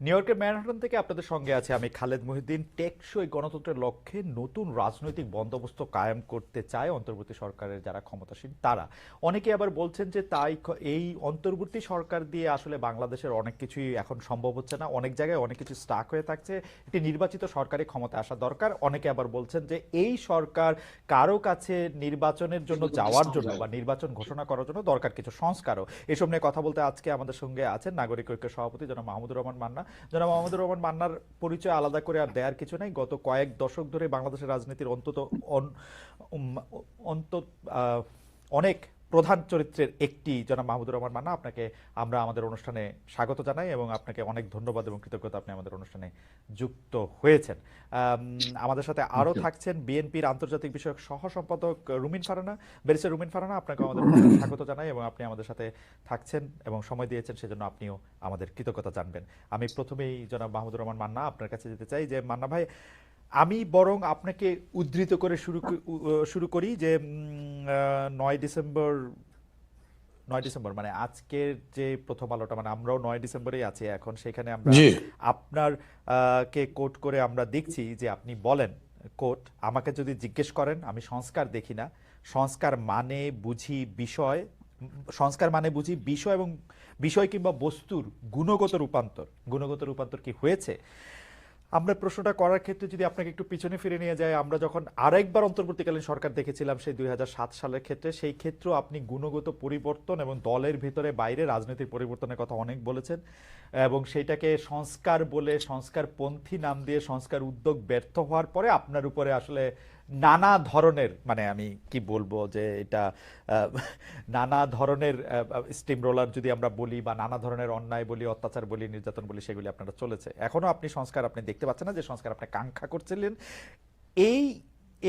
New ইয়র্কের Manhattan থেকে আপনাদের সঙ্গে আছে আমি খালেদ মহিউদ্দিন। টেকসই গণতন্ত্রের লক্ষ্যে নতুন রাজনৈতিক বন্দোবস্ত কায়েম করতে চায় অন্তর্বর্তী সরকারের যারা ক্ষমতাসীন তারা। অনেকে আবার বলছেন যে তাই এই অন্তর্বর্তী সরকার দিয়ে আসলে বাংলাদেশের অনেক কিছুই এখন সম্ভব হচ্ছে না। অনেক জায়গায় অনেক কিছু স্টাক হয়ে থাকছে। একটি নির্বাচিত সরকারি ক্ষমতা আসা দরকার। অনেকে আবার বলছেন যে এই সরকার কারও কাছে নির্বাচনের জন্য যাওয়ার জন্য বা নির্বাচন ঘোষণা করার জন্য দরকার কিছু সংস্কারও। এসব নিয়ে কথা বলতে আজকে আমাদের সঙ্গে আছেন নাগরিক ঐক্যের সভাপতি জনাব মাহমুদুর রহমান মান্না। জনাব মোহাম্মদুর রহমান মান্নার পরিচয় আলাদা করে আর দেয়ার কিছু নাই। গত কয়েক দশক ধরে বাংলাদেশের রাজনীতির অন্তত অন্তত অনেক প্রধান চরিত্রের একটি জনাব মাহমুদুর রহমান মান্না আপনাকে আমরা আমাদের অনুষ্ঠানে স্বাগত জানাই এবং আপনাকে অনেক ধন্যবাদ এবং কৃতজ্ঞতা আপনি আমাদের অনুষ্ঠানে যুক্ত হয়েছেন। আমাদের সাথে আরও থাকছেন বিএনপির আন্তর্জাতিক বিষয়ক সহ সম্পাদক রুমিন ফারানা ব্যারিস্টার রুমিন ফারানা আপনাকে আমাদের অনুষ্ঠানে স্বাগত জানাই এবং আপনি আমাদের সাথে থাকছেন এবং সময় দিয়েছেন সেজন্য আপনিও আমাদের কৃতজ্ঞতা জানবেন। আমি প্রথমেই জনাব মাহমুদুর রহমান মান্না আপনার কাছে যেতে চাই যে মান্না ভাই আমি বরং আপনাকে উদ্ধৃত করে শুরু শুরু করি যে নয় ডিসেম্বর নয় ডিসেম্বর মানে আজকের যে প্রথম আলোটা মানে আমরাও নয় ডিসেম্বরেই আছি এখন সেখানে আমরা আপনার কে কোট করে আমরা দেখছি যে আপনি বলেন কোট আমাকে যদি জিজ্ঞেস করেন আমি সংস্কার দেখি না। সংস্কার মানে বুঝি বিষয় সংস্কার মানে বুঝি বিষয় এবং বিষয় কিংবা বস্তুর গুণগত রূপান্তর। গুণগত রূপান্তর কি হয়েছে? আমরা প্রশ্নটা করার ক্ষেত্রে যদি আপনাকে একটু পিছনে ফিরে নিয়ে যায়, আমরা যখন আরেকবার অন্তর্বর্তীকালীন সরকার দেখেছিলাম সেই দুই হাজার সাত সালের ক্ষেত্রে, সেই ক্ষেত্রেও আপনি গুণগত পরিবর্তন এবং দলের ভিতরে বাইরে রাজনৈতিক পরিবর্তনের কথা অনেক বলেছেন এবং সেইটাকে সংস্কার বলে সংস্কারপন্থী নাম দিয়ে সংস্কার উদ্যোগ ব্যর্থ হওয়ার পরে আপনার উপরে আসলে নানা ধরনের মানে আমি কি বলব যে এটা নানা ধরনের স্টিম রোলার যদি আমরা বলি বা নানা ধরনের অন্যায় বলি, অত্যাচার বলি, নির্যাতন বলি, সেগুলি আপনারা চলেছে। এখনও আপনি সংস্কার আপনি দেখতে পাচ্ছেন না যে সংস্কার আপনি কাঙ্ক্ষা করছিলেন। এই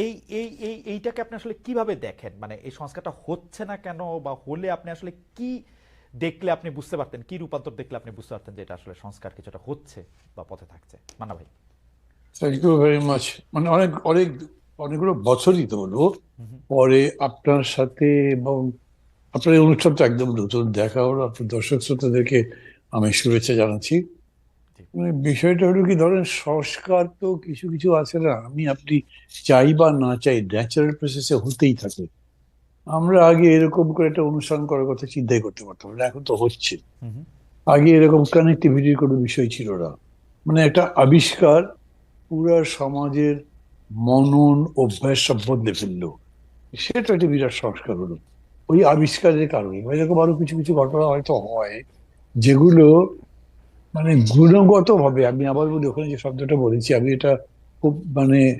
এই এই এই, এইটাকে আপনি আসলে কীভাবে দেখেন? মানে এই সংস্কারটা হচ্ছে না কেন বা হলে আপনি আসলে কি দেখলে আপনি বুঝতে পারতেন, কি রূপান্তর দেখলে আপনি বুঝতে পারতেন যে এটা আসলে সংস্কার কিছুটা হচ্ছে বা পথে থাকছে? মানা ভাই। থ্যাংক ইউ ভেরি মাচ মানে অনেক অনেক অনেকগুলো বছরই তো হলো। পরে আপনার সাথে এবং আপনার এই অনুষ্ঠান তো একদম নতুন দেখা হলো। আপনার দর্শক শ্রোতাদেরকে আমি শুভেচ্ছা জানাচ্ছি। মানে বিষয়টা হলো কি ধরেন সংস্কার তো কিছু কিছু আছে না আমি আপনি চাই বা না চাই ন্যাচারাল প্রসেসে হতেই থাকে। আমরা আগে এরকম করে একটা অনুষ্ঠান করার কথা চিন্তাই করতে পারতাম না এখন তো হচ্ছে। আগে এরকম কানেক্টিভিটির কোনো বিষয় ছিল না। মানে একটা আবিষ্কার পুরা সমাজের মনন অভ্যাস সব বদলে ফেলল সেটা একটা বিরাট সংস্কার হলো। ওই আবিষ্কারের কারণে। বা এরকম আরও কিছু কিছু ঘটনা হয়তো হয় যেগুলো মানে গুণগত ভাবে আমি আবার বলি ওখানে যে শব্দটা বলেছি আমি এটা খুব মানে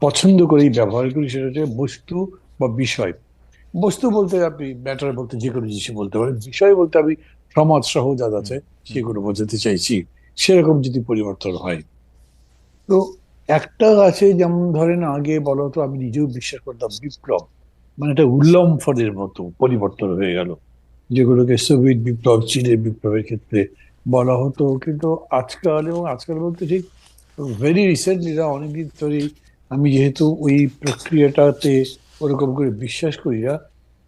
পছন্দ করেই ব্যবহার করি সেটা হচ্ছে বস্তু বা বিষয়। বস্তু বলতে আপনি ম্যাটার বলতে যে কোনো জিনিস বলতে পারেন। বিষয় বলতে আমি সমাজ সহ যা আছে সেগুলো বোঝাতে চাইছি। সেরকম যদি পরিবর্তন হয়। তো একটা আছে যেমন ধরেন আগে বলা হতো আমি নিজেও বিশ্বাস করতাম বিপ্লব। মানে একটা উল্লম্ফনের মতো পরিবর্তন হয়ে গেল। যেগুলোকে সোভিয়েত বিপ্লব, চীনের বিপ্লবের ক্ষেত্রে বলা হতো। কিন্তু আজকাল এবং আজকাল বলতে ঠিক ভেরি রিসেন্টলি অনেকদিন ধরেই আমি যেহেতু ওই প্রক্রিয়াটাতে ওরকম করে বিশ্বাস করি না,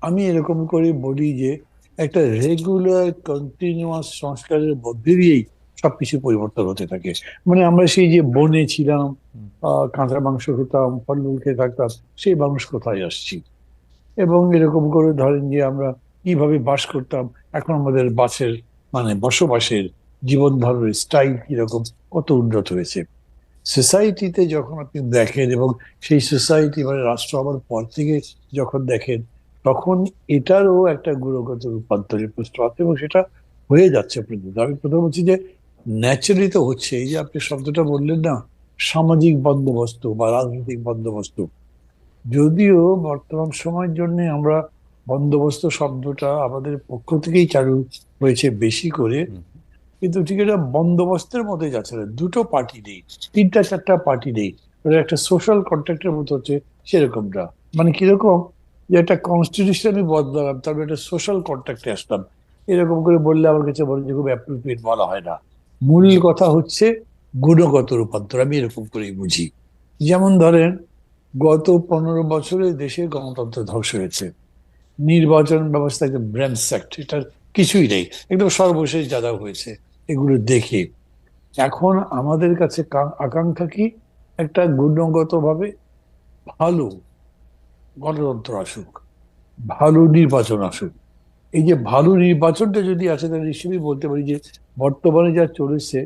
আমি এরকম করে বলি যে একটা রেগুলার কন্টিনিউয়াস সংস্কারের মধ্যে দিয়েই সবকিছু পরিবর্তন হতে থাকে। মানে আমরা সেই যে বনে ছিলাম আহ, কাঁচা মাংস খেতাম ফলমূল খেয়ে থাকতাম সেই মানুষ কোথায় আসছি? এবং এরকম করে ধরেন যে আমরা কীভাবে বাস করতাম এখন আমাদের বাসের মানে বসবাসের জীবন ধারণের স্টাইল কীরকম কত উন্নত হয়েছে। সোসাইটিতে যখন আপনি দেখেন এবং সেই সোসাইটি মানে রাষ্ট্র হওয়ার পর থেকে যখন দেখেন তখন এটারও একটা গুণগত রূপান্তরের প্রশ্ন আছে এবং সেটা হয়ে যাচ্ছে প্রথম আমি প্রথম বলছি যে ন্যাচারালি তো হচ্ছে এই যে আপনি শব্দটা বললেন না সামাজিক বন্দোবস্ত বা রাজনৈতিক বন্দোবস্ত। যদিও বর্তমান সময়ের জন্য আমরা বন্দোবস্ত শব্দটা আমাদের পক্ষ থেকেই চালু হয়েছে বেশি করে কিন্তু ঠিক এটা বন্দোবস্তের মধ্যে যাচ্ছে না। দুটো পার্টি নেই তিনটা চারটা পার্টি নেই। ওটা একটা সোশ্যাল কন্ট্রাক্টের মতো হচ্ছে সেরকমটা। মানে কীরকম? যে একটা কনস্টিটিউশন আমি বদলালাম তারপরে একটা সোশ্যাল কন্ট্রাক্টে আসলাম। এরকম করে বললে আমার কাছে বলে যে খুব অ্যাপ্রোপ্রিয়েট বলা হয় না। মূল কথা হচ্ছে গুণগত রূপান্তর, আমি এরকম করেই বুঝি। যেমন ধরেন, গত পনেরো বছরে দেশে গণতন্ত্র ধ্বংস হয়েছে। নির্বাচন ব্যবস্থা একদম ব্র্যান্ড এটার কিছুই নেই। একদম সর্বশেষ যা যা হয়েছে, এগুলো দেখে। এখন আমাদের কাছে আকাঙ্ক্ষা কি? একটা গুণগতভাবে ভালো গণতন্ত্র আসুক, ভালো নির্বাচন আসুক। এই যে ভালো নির্বাচনটা যদি আসে, তাহলে নিশ্চয়ই বলতে পারি যে বর্তমানে যা চলেছে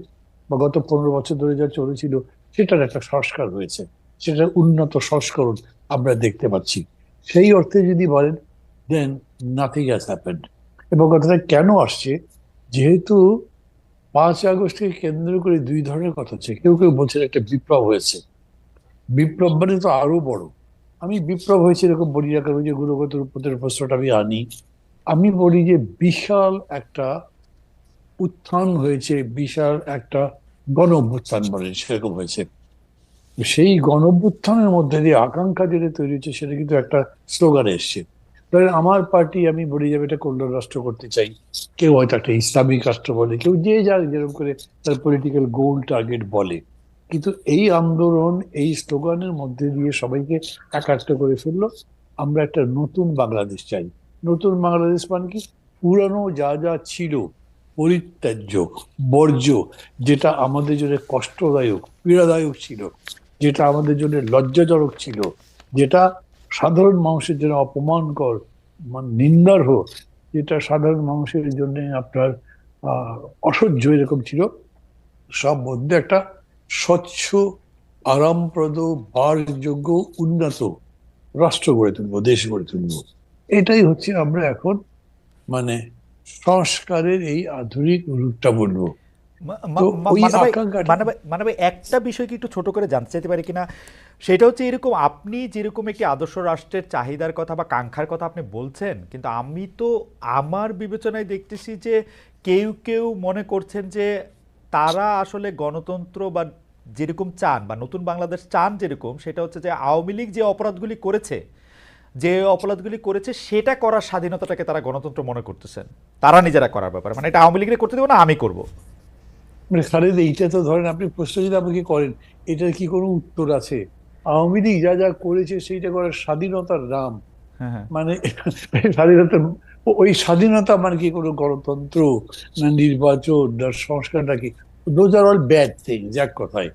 বা গত পনেরো বছর ধরে যা চলেছিল, সেটার একটা সংস্কার হয়েছে। সেটার উন্নত সংস্করণ আমরা দেখতে পাচ্ছি। সেই অর্থে যদি বলেন দেন নাথিং হ্যাজ হ্যাপেন্ড এবং কথাটা কেন আসছে? যেহেতু পাঁচ আগস্টকে কেন্দ্র করে দুই ধরনের কথা হচ্ছে কেউ কেউ বলছেন একটা বিপ্লব হয়েছে। বিপ্লব মানে তো আরও বড়। আমি বিপ্লব হয়েছে এরকম বলি রাখার যে গুণগত রূপতের প্রশ্নটা আমি আনি। আমি বলি যে বিশাল একটা উত্থান হয়েছে, বিশাল একটা গণ অভ্যুত্থান বলেন সেরকম হয়েছে। সেই গণ অভ্যুত্থানের মধ্যে দিয়ে আকাঙ্ক্ষা যেটা তৈরি হচ্ছে সেটা কিন্তু একটা স্লোগান এসছে। ধরেন আমার পার্টি, আমি বলি যাবে এটা কল্যাণ রাষ্ট্র করতে চাই। কেউ হয়তো একটা ইসলামিক রাষ্ট্র বলে, কেউ যে যার যেরকম করে তার পলিটিক্যাল গোল টার্গেট বলে। কিন্তু এই আন্দোলন, এই স্লোগানের মধ্যে দিয়ে সবাইকে একাত্ম করে ফেলল, আমরা একটা নতুন বাংলাদেশ চাই। নতুন বাংলাদেশ মানে কি? পুরানো যা যা ছিল পরিত্যাজ্য, বর্জ্য, যেটা আমাদের জন্য কষ্টদায়ক, পীড়াদায়ক ছিল, যেটা আমাদের জন্য লজ্জাজনক ছিল, যেটা সাধারণ মানুষের জন্য অপমানকর মানে নিন্দার হোক যেটা সাধারণ মানুষের জন্য আপনার অসহ্য এরকম ছিল, সব মধ্যে একটা স্বচ্ছ, আরামপ্রদ বারযোগ্য উন্নত রাষ্ট্র গড়ে তুলব, দেশ গড়ে তুলবো। এটাই হচ্ছে আমরা এখন মানে সংস্কারের এই আধুনিক রূপটা বলব। মানা ভাই, একটা বিষয় কি একটু ছোট করে জানতে চাইতে পারি কিনা? সেটা হচ্ছে এরকম আপনি যেরকম একটি আদর্শ রাষ্ট্রের চাহিদার কথা বা কাঙ্ক্ষার কথা আপনি বলছেন কিন্তু আমি তো আমার বিবেচনায় দেখতেছি যে কেউ কেউ মনে করছেন যে তারা আসলে গণতন্ত্র বা যেরকম চান বা নতুন বাংলাদেশ চান যেরকম সেটা হচ্ছে যে আওয়ামী লীগ যে অপরাধগুলি করেছে যে অপরাধগুলি করেছে সেটা করার স্বাধীনতাটাকে তারা গণতন্ত্র মনে করতেছেন। তারা নিজেরা করার ব্যাপারে। মানে এটা আওয়ামী লীগের করতে দেবো না আমি করব। মানে খালেদ এইটা তো ধরেন আপনি প্রশ্ন যদি আমাকে করেন এটার কি কোনো উত্তর আছে? আওয়ামী লীগ যা যা করেছে সেইটা করার স্বাধীনতার নাম হ্যাঁ হ্যাঁ। মানে স্বাধীনতা ওই স্বাধীনতা মানে কি কোনো গণতন্ত্র না নির্বাচন না সংস্কার নাকি? Those are all bad things এক কথায়।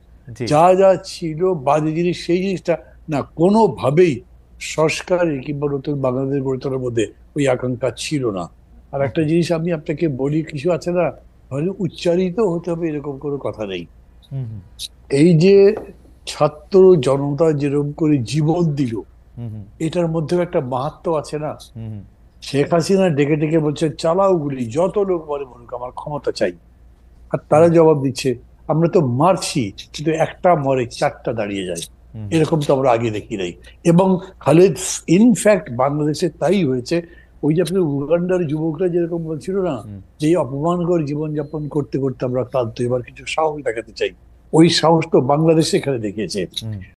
যা যা ছিল বাজে জিনিস সেই জিনিসটা না কোনোভাবেই সংস্কারে কিংবা নতুন বাংলাদেশ গড়ে তোলার মধ্যে ওই আকাঙ্ক্ষা ছিল না। আর একটা জিনিস আমি আপনাকে বলি কিছু আছে না হয়তো উচ্চারিত হতে হবে এরকম কোনো কথা নেই। এই যে ছাত্র জনতা যেরকম করে জীবন দিল এটার মধ্যেও একটা মাহাত্ম আছে না? শেখ হাসিনা ডেকে ডেকে বলছে চালাও গুলি যত লোক বলে বলুক আমার ক্ষমতা চাই। আর তারা জবাব দিচ্ছে আমরা তো মারছি কিন্তু একটা মরে চারটা দাঁড়িয়ে যায়। এরকম তো আমরা আগে দেখি নাই। এবং খালেদ ইনফ্যাক্ট বাংলাদেশে তাই হয়েছে। ওই যে আপনি উগান্ডার যুবকরা যেরকম বলছিল না যে অপমানকর জীবনযাপন করতে করতে আমরা ক্লান্ত এবার কিছু সাহস দেখাতে চাই। ওই সাহস তো বাংলাদেশে এখানে দেখিয়েছে।